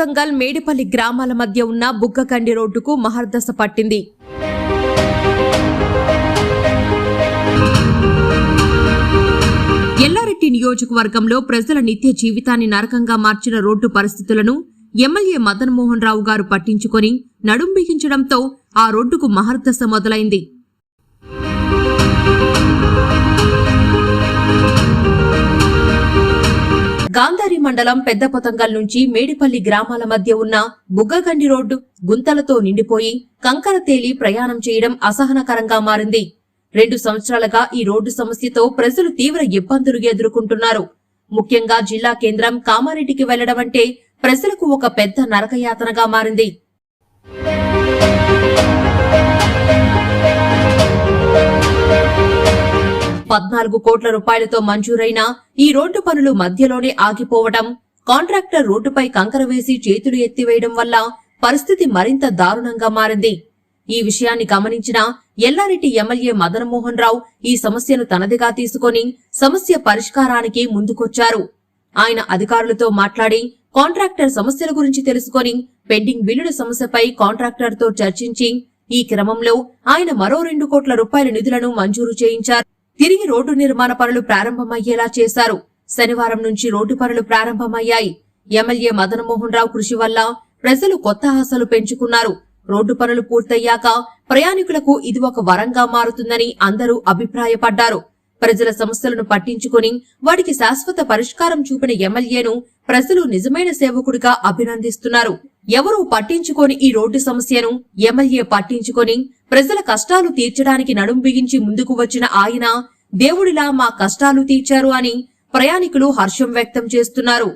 కొత్తంగల్ మేడిపల్లి గ్రామాల మధ్య ఉన్న బుగ్గకండి రోడ్డుకు మహర్దశ పట్టింది. ఎల్లారెడ్డి నియోజకవర్గంలో ప్రజల నిత్య జీవితాన్ని నరకంగా మార్చిన రోడ్డు పరిస్థితులను ఎమ్మెల్యే మదన్ మోహన్ రావు గారు పట్టించుకొని నడుం బిగించడంతో ఆ రోడ్డుకు మహర్దశ మొదలైంది. గాంధారి మండలం పెద్ద పొతంగల్ నుంచి మేడిపల్లి గ్రామాల మధ్య ఉన్న బుగ్గగండి రోడ్డు గుంతలతో నిండిపోయి కంకర తేలి ప్రయాణం చేయడం అసహనకరంగా మారింది. రెండు సంవత్సరాలుగా ఈ రోడ్డు సమస్యతో ప్రజలు తీవ్ర ఇబ్బందులు ఎదుర్కొంటున్నారు. ముఖ్యంగా జిల్లా కేంద్రం కామారెడ్డికి వెళ్ళడం అంటే ప్రజలకు ఒక పెద్ద నరకయాతనగా మారింది. పద్నాలుగు కోట్ల రూపాయలతో మంజూరైన ఈ రోడ్డు పనులు మధ్యలోనే ఆగిపోవడం కాంట్రాక్టర్ రోడ్డుపై కంకర వేసి చేతులు ఎత్తివేయడం వల్ల పరిస్థితి మరింత దారుణంగా మారింది. ఈ విషయాన్ని గమనించిన ఎల్లారెడ్డి ఎమ్మెల్యే మదనమోహన్ రావు ఈ సమస్యను తనదిగా తీసుకొని సమస్య పరిష్కారానికి ముందుకొచ్చారు. ఆయన అధికారులతో మాట్లాడి కాంట్రాక్టర్ సమస్యల గురించి తెలుసుకొని పెండింగ్ బిల్లుల సమస్యపై కాంట్రాక్టర్తో చర్చించి ఈ క్రమంలో ఆయన మరో రెండు కోట్ల రూపాయల నిధులను మంజూరు చేయించారు. తిరిగి రోడ్డు నిర్మాణ పనులు ప్రారంభమయ్యేలా చేశారు. శనివారం నుంచి రోడ్డు పనులు ప్రారంభమయ్యాయి. ఎమ్మెల్యే మదనమోహన్ రావు కృషి వల్ల ప్రజలు కొత్త ఆశలు పెంచుకున్నారు. రోడ్డు పనులు పూర్తయ్యాక ప్రయాణికులకు ఇది ఒక వరంగా మారుతుందని అందరూ అభిప్రాయపడ్డారు. ప్రజల సమస్యలను పట్టించుకుని వాటికి శాశ్వత పరిష్కారం చూపిన ఎమ్మెల్యేను ప్రజలు నిజమైన సేవకుడిగా అభినందిస్తున్నారు. ఎవరూ పట్టించుకొని ఈ రోడ్డు సమస్యను ఎమ్మెల్యే పట్టించుకొని ప్రజల కష్టాలు తీర్చడానికి నడుం బిగించి ముందుకు వచ్చిన ఆయన దేవుడిలా మా కష్టాలు తీర్చారు అని ప్రయాణికులు హర్షం వ్యక్తం చేస్తున్నారు.